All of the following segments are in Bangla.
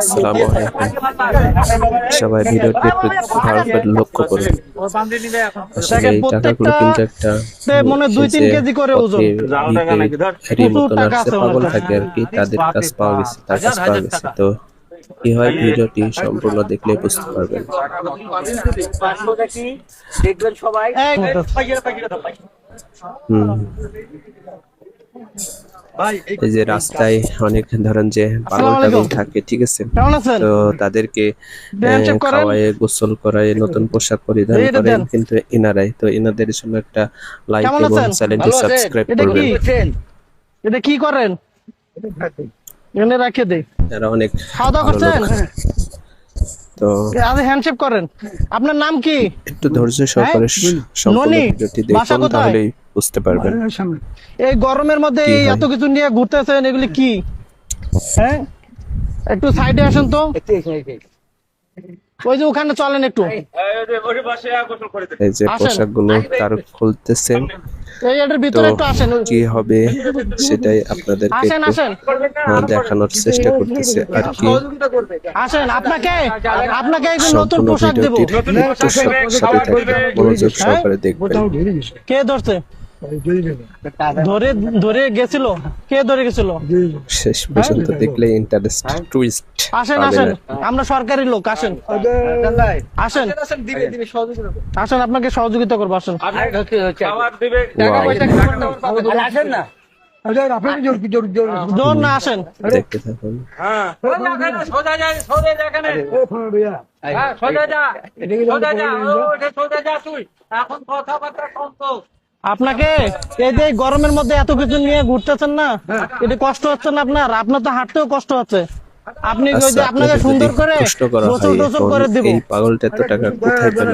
আসসালামু আলাইকুম। সবাই ভিডিওটি একটু ভালো করে লক্ষ্য করুন আসলে এই টাকাগুলো কিন্তু একটা মনে হয় দুই তিন কেজি করে ওজন। পাগল থাকে আর কি তাদের কাছ পাওয়া গেছে তার কাছ পাওয়া গেছে। তো কি হয় ভিডিওটি সম্পূর্ণ দেখলে বুঝতে পারবেন। দেখবেন সবাই হুম। এই যে রাস্তায় অনেক ধরেন যে পাগল টাগল থাকে ঠিক আছে? তো তাদেরকে। খাওয়ায় গোসল করায় নতুন পোশাক পরিধান করেন কিন্তু এনারাই। তো এনাদের জন্য একটা লাইক এবং চ্যানেলটি সাবস্ক্রাইব এটা করবেন। কি? এটা কি করেন? এনে রাখে দেই এরা অনেক খাওয়া দাওয়া করছেন। তো আরে হ্যান্ডশেক করেন। আপনার নাম কি? একটু ধৈর্য সহকারে হ্যাঁ? সম্পূর্ণ ননি? ভিডিওটি দেখুন তাহলেই বুঝতে পারবেন। এই গরমের মধ্যে এই এত কিছু নিয়ে ঘুরতেছেন এগুলি কি? হ্যাঁ? একটু সাইডে আসেন তো। ওই যে ওখানে চলেন একটু। এই যে। পোশাকগুলো তার খুলতেছে। কি হবে সেটাই আপনাদেরকে আহ, দেখানোর চেষ্টা করতেছে আর কি। আসেন আপনাকে আপনাকে এই যে নতুন পোশাক দেব। মনোযোগ হ্যাঁ? সহকারে দেখবেন। কে ধরছে? ধরে ধরে গেছিল কে ধরে গেছিল শেষ পর্যন্ত দেখলে ইন্টারেস্ট টুইস্ট আসেন আসেন আমরা সরকারি লোক আসেন আসেন আসেন আপনাকে সহযোগিতা করব আসেন আসেন না জোর না আসেন দেখতে থাকুন সোজা সোজা যা হ্যাঁ সোজা যা সোজা যা সোজা যা তুই এখন কথাবার্তা কম তো আপনাকে এই যে গরমের মধ্যে এত কিছু নিয়ে ঘুরতেছেন না এটা কষ্ট হচ্ছে না আপনার? আপনার তো হাঁটতেও কষ্ট হচ্ছে। আপনি আচ্ছা আপনাকে সুন্দর করে গোসল টোসল করে দিব। এই পাগলটা এত টাকা কোথায় পেল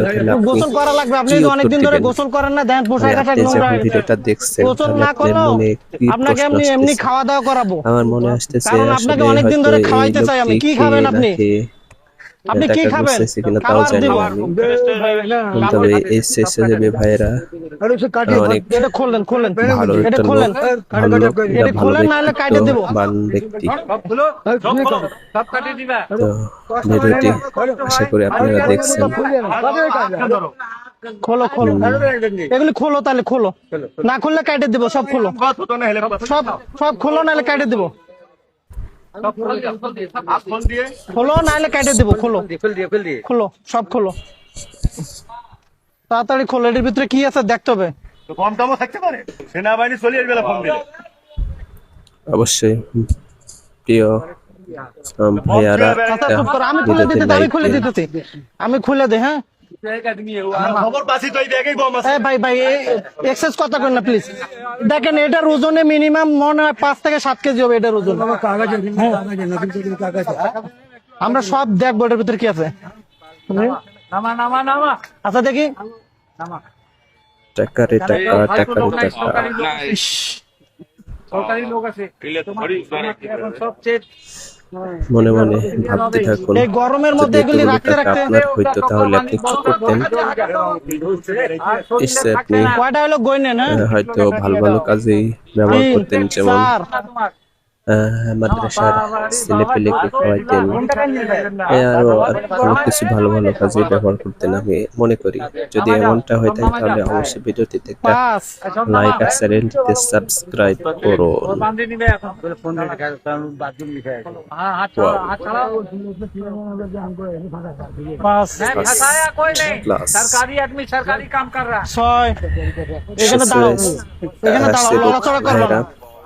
গোসল করা লাগবে। আপনি তো অনেকদিন ধরে গোসল করেন না দেন পোশাক আশাক নোংরা ভিডিওটা দেখছেন গোসল না আপনার করলেও মনে কি আপনাকে প্রশ্ন এমনি এমনি খাওয়া দাওয়া করাবো। আমার মনে আসতেছে কারণ আপনাকে অনেকদিন ধরে খাওয়াইতে চাই আমি। কি খাবেন আপনি? আপনি কি খাবেন? তাও জানি। না। তবে এই স্বেচ্ছাসেবী ভাইয়েরা অনেক এটা খোলেন খোলেন। ভালো এটা একটা লোক ভালো লোক ভালো দেবো। ব্যক্তিত্ব বান ব্যক্তি। সবগুলো সব খোলো, সব কাটিয়ে দিবা। তো ভিডিওটি আশা করি আপনারা দেখছেন। খোলো খোলো। এগুলি খোলো তাহলে খোলো। না খুললে কাটে দিব সব খোলো। সব সব খোলো নাহলে কাটে দিব। খোলো নাহলে কাটে দিব খোলো খোলো। সব খোলো। তাড়াতাড়ি খোলো এটার ভিতরে কি আছে দেখতে হবে। কম দামও থাকতে পারে। সেনাবাহিনী দিলে অবশ্যই প্রিয় ভাইয়ারা আমি খুলে আমি খুলে। দিতেছি। আমি খুলে দিই হ্যাঁ? দেখেন এটার ওজনে মিনিমাম মনে হয় পাঁচ থেকে সাত কেজি হবে এটার ওজন। আমরা সব দেখব এটার ভিতরে কি আছে। আচ্ছা দেখি। টাকা টাকা। সরকারি লোক আছে। চেট মনে মনে ভাবতে থাকুন এই গরমের মধ্যে যদি এগুলি রাখতে রাখতে আপনার হইতো তাহলে আপনি কি করতেন। আপনি হ্যাঁ? হয়তো ভালো ভালো কাজেই ব্যবহার করতেন যেমন মাদ্রাসার ছেলে পেলেকে খাওয়াইতেন আরও অনেক কিছু ভালো ভালো কাজে ব্যবহার করতেন আমি মনে করি যদি এমনটা হয়ে থাকে তাহলে অবশ্যই ভিডিওটিতে একটা লাইক আর চ্যানেলটিতে সাবস্ক্রাইব করো ছয়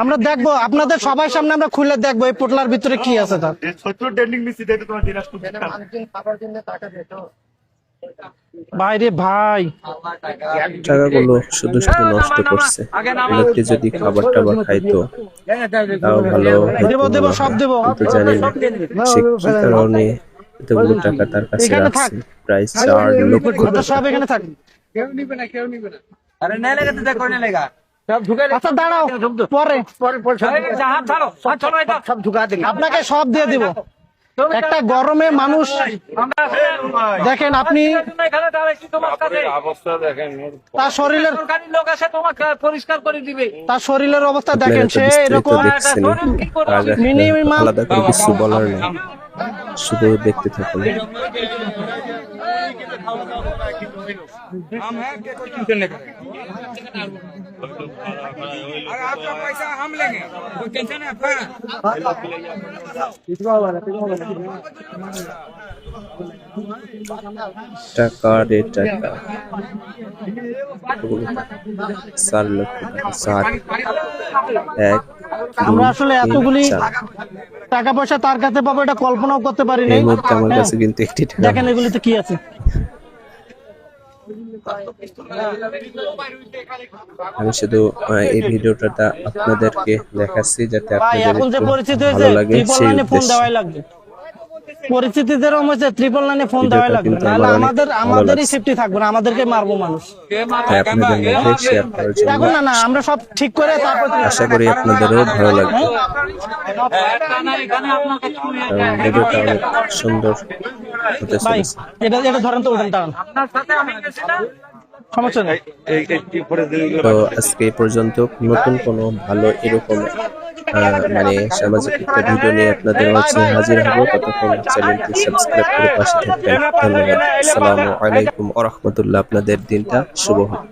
আমরা দেখব আপনাদের সবাই সামনে আমরা খুলে দেখব এই পোটলার ভিতরে কি আছে তার। ভাই টাকাগুলো শুধু শুধু নষ্ট করছে। লোকটি যদি খাবার টাবার খাইতো তাও ভালো দেবো দেবো সব দেবো। জানি না সে কি কারণে এতগুলো টাকা তার কাছে রাখছে? প্রায় চার লক্ষ। সব এখানে নে আচ্ছা দাঁড়াও। পরে। আপনাকে সব দিয়ে দিব। একটা গরমে মানুষ দেখেন আপনি। তার শরীরের লোক তোমাকে পরিষ্কার করে দিবে। তার শরীরের অবস্থা দেখেন সে এরকম কিছু বলার নেই। শুধু দেখতে থাকুন। টাকা এতগুলো টাকা। চার লক্ষ টাকা চার এক আমরা আসলে এতগুলি টাকা পয়সা তার কাছে পাবো এটা কল্পনাও করতে পারি এই নাই মুহূর্তে আমার কাছে কিন্তু একটি টাকা দেখেন এগুলিতে কি আছে। আমি শুধু এই ভিডিওটা আপনাদেরকে দেখাচ্ছি যাতে আপনাদের ভালো লাগে সেই ফোন উদ্দেশ্যে। লাইনে লাগবে। নাহলে আমাদের আমাদেরই সেফটি থাকবে না আমাদেরকে মারবো মানুষ। না না আমরা সব ঠিক করে তারপর আশা করি আপনাদেরও ভালো লাগবে। ভিডিওটা অনেক সুন্দর ভাই এটা এটা ধরেন তো ওঠেন দাঁড়ান। আপনার সাথে আমি গেছি সমস্যা নেই। তো আজকে এই পর্যন্ত নতুন কোনো ভালো এরকম আহ, মানে সামাজিক একটা ভিডিও নিয়ে আপনাদের মাঝে হাজির হব। ততক্ষণ চ্যানেলটি সাবস্ক্রাইব করে পাশে থাকবেন। ধন্যবাদ। আসসালামু আলাইকুম আ রহমতুল্লাহ। আপনাদের দিনটা শুভ হোক।